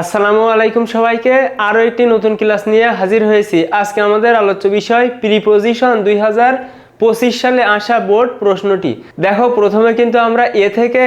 আসসালামু আলাইকুম সবাইকে। আরও একটি নতুন ক্লাস নিয়ে হাজির হয়েছি। আজকে আমাদের আলোচ্য বিষয় প্রিপোজিশন দুই হাজার পঁচিশ সালে আসা বোর্ড প্রশ্নটি। দেখো, প্রথমে কিন্তু আমরা এ থেকে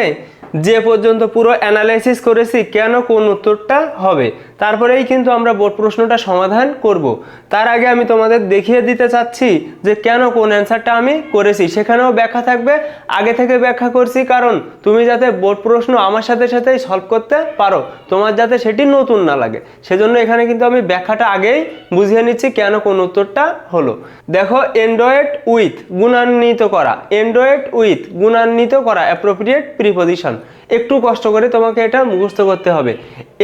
যে পর্যন্ত পুরো অ্যানালাইসিস করেছি কেন কোন উত্তরটা হবে? তারপরেই কিন্তু আমরা প্রশ্নটা সমাধান করব। তার আগে আমি তোমাদের দেখিয়ে দিতে চাচ্ছি যে কেন কোন অ্যান্সারটা আমি করেছি। সেখানেও ব্যাখ্যা থাকবে। আগে থেকে ব্যাখ্যা করছি কারণ তুমি যাতে বোর্ড প্রশ্ন আমার সাথে সাথেই সলভ করতে পারো। তোমার যাতে সেটি নতুন না লাগে। সেজন্য এখানে কিন্তু আমি ব্যাখ্যাটা আগেই বুঝিয়ে নিচ্ছি কেন কোন উত্তরটা হলো। দেখো এন্ড্রয়েড উইথ গুণান্বিত করা। এন্ড্রয়েড উইথ গুণান্বিত করা অ্যাপ্রোপ্রিয়েট প্রিপোজিশন একটু কষ্ট করে তোমাকে এটা মুখস্থ করতে হবে।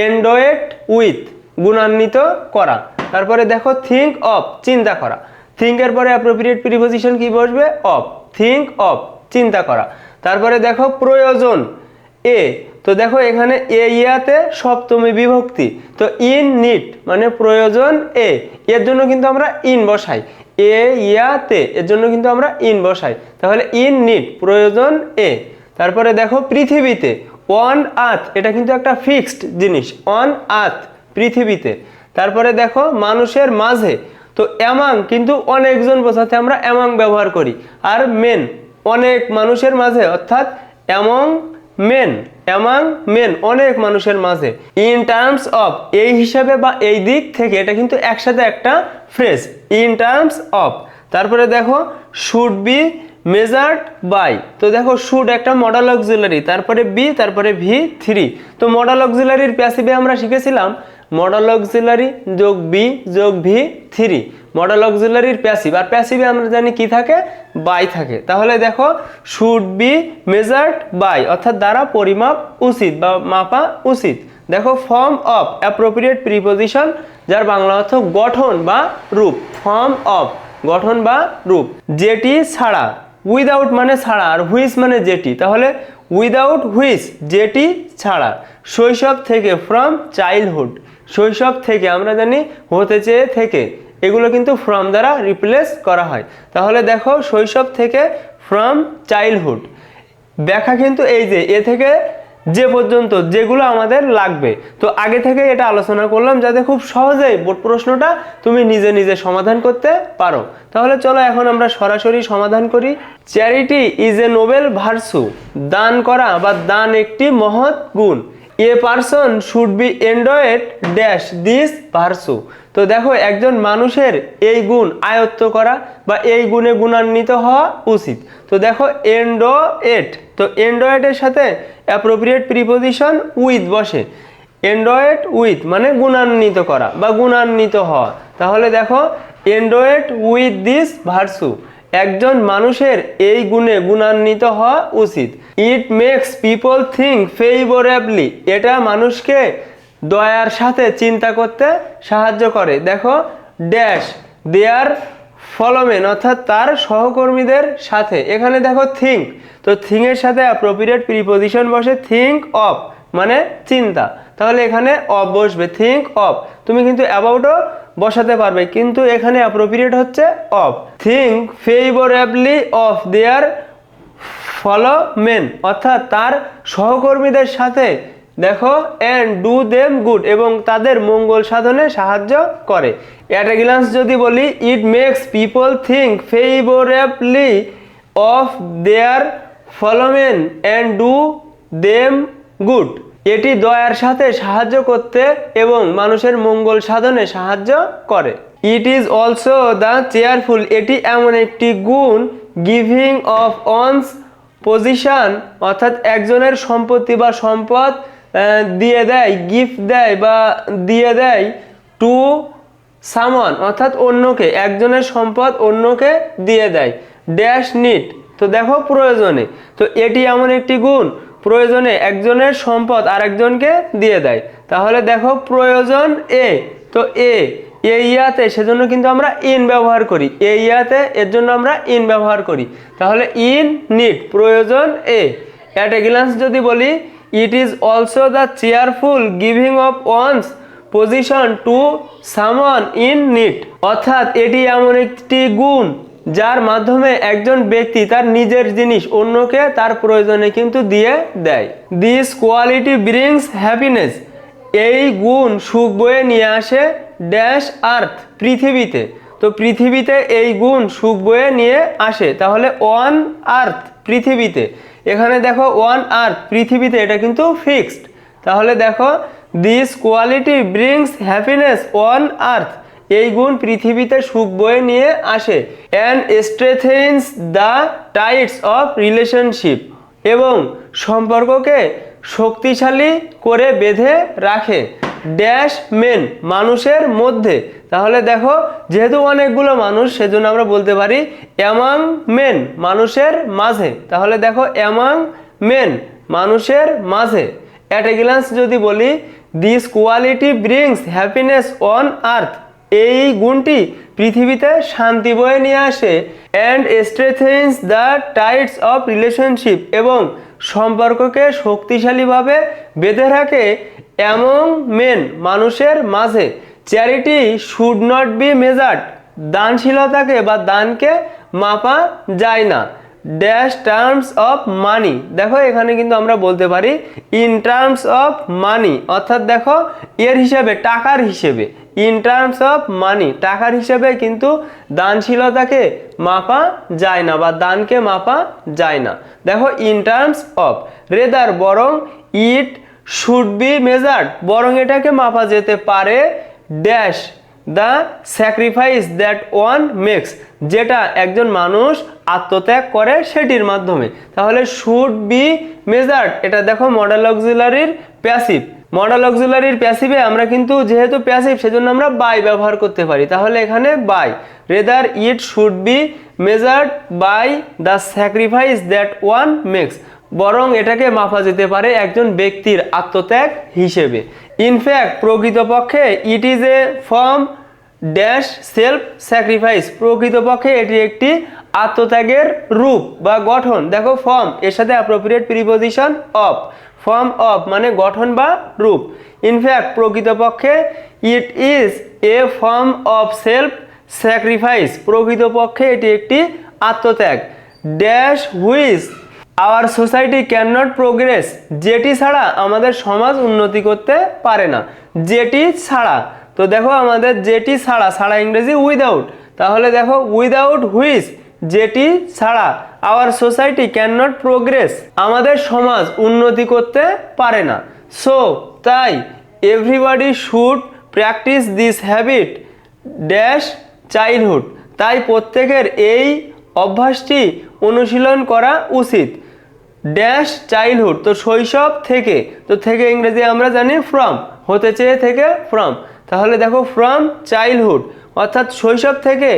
এন্ড্রয়েড উইথ গুণান্বিত করা। তারপরে দেখো থিঙ্ক অফ চিন্তা করা। থিঙ্কের পরে অ্যাপ্রোপ্রিয়েট প্রিপোজিশন কি বসবে? অফ থিঙ্ক অফ চিন্তা করা। তারপরে দেখো, প্রয়োজন এ তো দেখো, এখানে এ ইয়াতে সপ্তমী বিভক্তি। তো ইন নিট মানে প্রয়োজন এ এর জন্য কিন্তু আমরা ইন বসাই। এ ইয়াতে এর জন্য কিন্তু আমরা ইন বসাই। তাহলে ইন নিট প্রয়োজন এ তারপরে দেখো পৃথিবীতে অন আর্থ এটা কিন্তু একটা ফিক্সড জিনিস অন আর্থ পৃথিবীতে। তারপরে দেখো মানুষের মাঝে, তো অ্যামাং কিন্তু অনেকজন বোঝাতে আমরা অ্যামাং ব্যবহার করি। আর মেন অনেক মানুষের মাঝে, অর্থাৎ অ্যামং মেন অ্যামাং মেন অনেক মানুষের মাঝে। ইন টার্মস অফ এই হিসাবে বা এই দিক থেকে এটা কিন্তু একসাথে একটা ফ্রেজ ইন টার্মস অফ তারপরে দেখো শুড বি মেজার্ড বাই। তো দেখো, শুড একটা মডেল অক্সিলারি, তারপরে বি, তারপরে ভি, থ্রি। তো মডেল অক্সিলারির প্যাসিভে আমরা শিখেছিলাম মডেল অক্সিলারি যোগ বি যোগ ভি, থ্রি। মডেল অক্সিলারির প্যাসিভ, আর প্যাসিভে আমরা জানি কি থাকে? বাই থাকে। তাহলে দেখো, শুড বি মেজার্ড বাই, অর্থাৎ দ্বারা পরিমাপ উচিত বা মাপা উচিত। দেখো, ফর্ম অফ অ্যাপ্রোপ্রিয়েট প্রিপোজিশন, যার বাংলা অর্থ গঠন বা রূপ। ফর্ম অফ গঠন বা রূপ। যেটি ছাড়া উইদাউট মানে ছাড়া আর হুইস মানে যেটি, তাহলে উইদাউট হুইস যেটি ছাড়া। শৈশব থেকে ফ্রম চাইল্ডহুড শৈশব থেকে আমরা জানি হতে চেয়ে থেকে, এগুলো কিন্তু ফ্রম দ্বারা রিপ্লেস করা হয়। তাহলে দেখো শৈশব থেকে ফ্রম চাইল্ডহুড ব্যাখ্যা কিন্তু এই যে, এ থেকে যে পর্যন্ত যেগুলো আমাদের লাগবে। তো আগে থেকে এটা আলোচনা করলাম যাতে খুব সহজেই বোর্ড প্রশ্নটা তুমি নিজে নিজে সমাধান করতে পারো। তাহলে চলো এখন আমরা সরাসরি সমাধান করি। Charity is a noble virtue দান করা বা দান একটি মহৎ গুণ। A person should be endowed dash this virtue তো দেখো, একজন মানুষের এই গুণ আয়ত্ত করা বা এই গুণে গুণান্বিত হওয়া উচিত। তো দেখো এন্ডোয়েট তো এন্ড্রয়েডের সাথে অ্যাপ্রোপ্রিয়েট প্রিপোজিশন উইথ বসে। এন্ড্রয়েড উইথ মানে গুণান্বিত করা বা গুণান্বিত হওয়া। তাহলে দেখো এন্ড্রয়েড উইথ দিস ভার্সু। একজন মানুষের এই গুণে গুণান্বিত হওয়া উচিত। It makes people think favourably এটা মানুষকে দয়ার সাথে চিন্তা করতে সাহায্য করে। দেখো ড্যাশ দেয়ার ফলোমেন অর্থাৎ তার সহকর্মীদের সাথে। এখানে দেখো থিঙ্ক তো থিংয়ের সাথে অ্যাপ্রোপ্রিয়েট প্রিপোজিশন বসে থিঙ্ক অফ মানে চিন্তা। তাহলে এখানে অফ বসবে থিঙ্ক অফ তুমি কিন্তু অ্যাবাউটও বসাতে পারবে, কিন্তু এখানে অ্যাপ্রোপ্রিয়েট হচ্ছে of think favourably of their fellow men অর্থাৎ তার সহকর্মীদের সাথে দেখো অ্যান্ড ডু দেম গুড এবং তাদের মঙ্গল সাধনে সাহায্য করে। অ্যাট এ যদি বলি it makes people think favourably of their fellow men and do them good এটি দয়ার সাথে সাহায্য করতে এবং মানুষের মঙ্গল সাধনে সাহায্য করে। It is also the cheerful এটি এমন একটি গুণ গিভিং অফ অনস পজিশন অর্থাৎ একজনের সম্পত্তি বা সম্পদ দিয়ে দেয় গিফট দেয় বা দিয়ে দেয় টু সামন অর্থাৎ অন্যকে, একজনের সম্পদ অন্যকে দিয়ে দেয়। ড্যাশ নিট তো দেখো প্রয়োজনে। তো এটি এমন একটি গুণ, প্রয়োজনে একজনের সম্পদ আরেকজনকে দিয়ে দেয়। তাহলে দেখো প্রয়োজন এ তো এ এ ইয়াতে সেজন্য কিন্তু আমরা ইন ব্যবহার করি। এ ইয়াতে এর জন্য আমরা ইন ব্যবহার করি। তাহলে ইন নিট প্রয়োজন এ অ্যাট এ গ্লান্স যদি বলি it is also the cheerful giving of one's possession to someone in need অর্থাৎ এটি এমন একটি গুণ যার মাধ্যমে একজন ব্যক্তি তার নিজের জিনিস অন্যকে তার প্রয়োজনে কিন্তু দিয়ে দেয়। দিস কোয়ালিটি ব্রিংস হ্যাপিনেস এই গুণ সুখ বয়ে নিয়ে আসে ড্যাশ আর্থ পৃথিবীতে। তো পৃথিবীতে এই গুণ সুখ বয়ে নিয়ে আসে। তাহলে ওয়ান আর্থ পৃথিবীতে। এখানে দেখো ওয়ান আর্থ পৃথিবীতে এটা কিন্তু ফিক্সড তাহলে দেখো this quality brings happiness on earth এই গুণ পৃথিবীতে সুখ বয়ে নিয়ে আসে and strengthens the ties of relationship এবং সম্পর্ককে শক্তিশালী করে বেঁধে রাখে। ড্যাশ মেন মানুষের মধ্যে। তাহলে দেখো, যেহেতু অনেকগুলো মানুষ, সেজন্য আমরা বলতে পারি অ্যামাং মেন মানুষের মাঝে। তাহলে দেখো অ্যামাং মেন মানুষের মাঝে। অ্যাট এ গ্লান্স যদি বলি this quality brings happiness on earth এই গুণটি পৃথিবীতে শান্তি বয়ে নিয়ে আসে and strengthens the ties of relationship এবং সম্পর্ককে শক্তিশালীভাবে বেঁধে রাখে অ্যামং মেন মানুষের মাঝে। Charity should not be measured দানশীলতাকে বা দানকে মাপা যায় না। ড্যাশ টার্মস অফ মানি দেখো, এখানে কিন্তু আমরা বলতে পারি ইন টার্মস অফ মানি অর্থাৎ দেখো, এর হিসেবে, টাকার হিসেবে ইন টার্মস অফ মানি টাকার হিসেবে কিন্তু দানশীলতাকে মাপা যায় না বা দানকে মাপা যায় না। দেখো ইন টার্মস অফ রেদার বরং ইট শুড বি মেজার্ড বরং এটাকে মাপা যেতে পারে dash the sacrifice that one makes, যেটা একজন মানুষ আত্মত্যাগ করে সেটির মাধ্যমে। তাহলে শুড বি মেজার্ড, এটা দেখো মডেল অক্সিলারির প্যাসিভ। মডেল অক্সিলারির প্যাসিভে আমরা কিন্তু যেহেতু প্যাসিভ, সেজন্য আমরা বাই ব্যবহার করতে পারি। তাহলে এখানে by. Rather it should be measured by the sacrifice that one makes বরং এটাকে মাপা যেতে পারে একজন ব্যক্তির আত্মত্যাগ হিসেবে। ইনফ্যাক্ট প্রকৃতপক্ষে it is a form dash self sacrifice প্রকৃতপক্ষে এটি একটি আত্মত্যাগের রূপ বা গঠন। দেখো ফর্ম এর সাথে appropriate preposition of form of মানে গঠন বা রূপ। ইনফ্যাক্ট প্রকৃতপক্ষে it is a form of self sacrifice প্রকৃতপক্ষে এটি একটি আত্মত্যাগ। Dash which our society cannot progress যেটি ছাড়া আমাদের সমাজ উন্নতি করতে পারে না। যেটি ছাড়া তো দেখো আমাদের যেটি ছাড়া ছাড়া ইংরেজি উইদাউট তাহলে দেখো উইদাউট হুইস যেটি ছাড়া our society cannot progress আমাদের সমাজ উন্নতি করতে পারে না। সো তাই everybody should practise this habit dash childhood তাই প্রত্যেকের এই অভ্যাসটি অনুশীলন করা উচিত। ড্যাশ চাইল্ডহুড তো শৈশব থেকে, তো থেকে ইংরেজি আমরা জানি ফ্রম হতে চেয়ে থেকে ফ্রম তাহলে দেখো ফ্রম চাইল্ডহুড অর্থাৎ শৈশব থেকে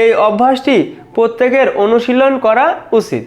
এই অভ্যাসটি প্রত্যেকের অনুশীলন করা উচিত।